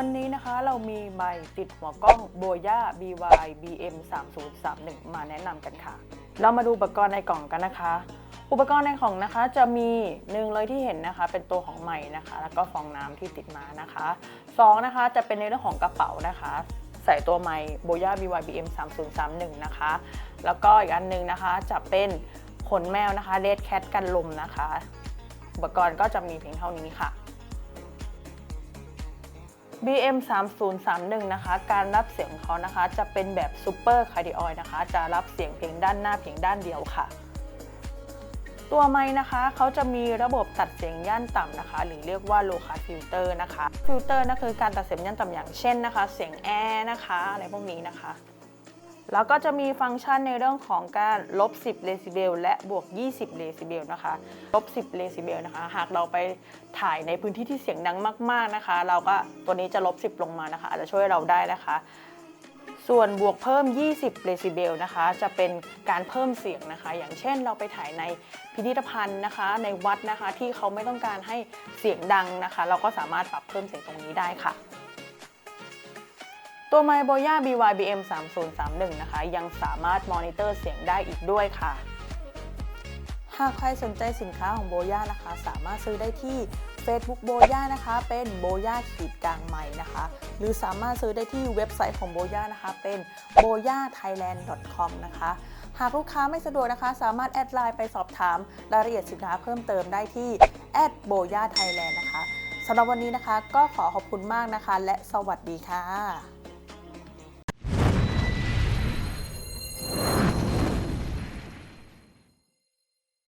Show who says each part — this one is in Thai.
Speaker 1: วันนี้นะคะเรามีใบติดหัวกล้องโบย่า BY BM 3031มาแนะนำกันค่ะ เรามาดูอุปกรณ์ในกล่องกันนะคะ อุปกรณ์ในกล่องนะคะจะมีหนึ่งเลยที่เห็นนะคะ เป็นตัวของใหม่นะคะ แล้วก็ฟองน้ำที่ติดมานะคะสองนะคะจะเป็นในเรื่องของกระเป๋านะคะใส่ตัวไมค์โบย่า BY BM 3031 นะคะ แล้วก็อีกอันหนึงนะคะจะเป็นขนแมวนะคะเลดแคทกันลมนะคะ อุปกรณ์ก็จะมีเพียงเท่านี้ค่ะ BM 3031นะคะ การรับเสียงของเขานะคะ จะเป็นแบบ Super c a r d i o i นะคะ จะรับเสียงเพียงด้านหน้าเพียงด้านเดียวค่ะ ตัวไม้นะคะเขาจะมีระบบตัดเสียงย่านต่ำนะคะ หรือเรียกว่า low cut filter นะคะ filter นั่นคือการตัดเสียงย่านต่ำอย่างเช่นนะคะ เสียงแอร์นะคะอะไรพวกนี้นะคะ แล้วก็จะมีฟังก์ชันในเรื่องของการลบ 10 เดซิเบลและบวก 20 เดซิเบลนะคะ ลบ 10 เดซิเบลนะคะ หากเราไปถ่ายในพื้นที่ที่เสียงดังมาก ๆนะคะ เราก็ตัวนี้จะลบ 10 ลงมานะคะ อาจจะช่วยเราได้นะคะ ส่วนบวกเพิ่ม 20 เดซิเบลนะคะ จะเป็นการเพิ่มเสียงนะคะ อย่างเช่นเราไปถ่ายในพิพิธภัณฑ์นะคะ ในวัดนะคะที่เขาไม่ต้องการให้เสียงดังนะคะ เราก็สามารถปรับเพิ่มเสียงตรงนี้ได้ค่ะ ตัวไมโบย่า BYBM 3031 นะคะ ยังสามารถมอนิเตอร์เสียงได้อีกด้วยค่ะ หากใครสนใจสินค้าของโบย่านะคะ สามารถซื้อได้ที่ Facebook โบย่านะคะ เป็นโบย่าขีดกลางไม้นะคะ หรือสามารถซื้อได้ที่เว็บไซต์ของโบย่านะคะ เป็น b o y a t h a i l a n d c o m นะคะ หากลูกค้าไม่สะดวกนะคะ สามารถแอดไลน์ไปสอบถามรายละเอียดสินค้าเพิ่มเติมได้ที่แอด b o y a t h a i l a n d นะคะสำหรับวันนี้นะคะก็ขอขอบคุณมากนะคะ และสวัสดีค่ะ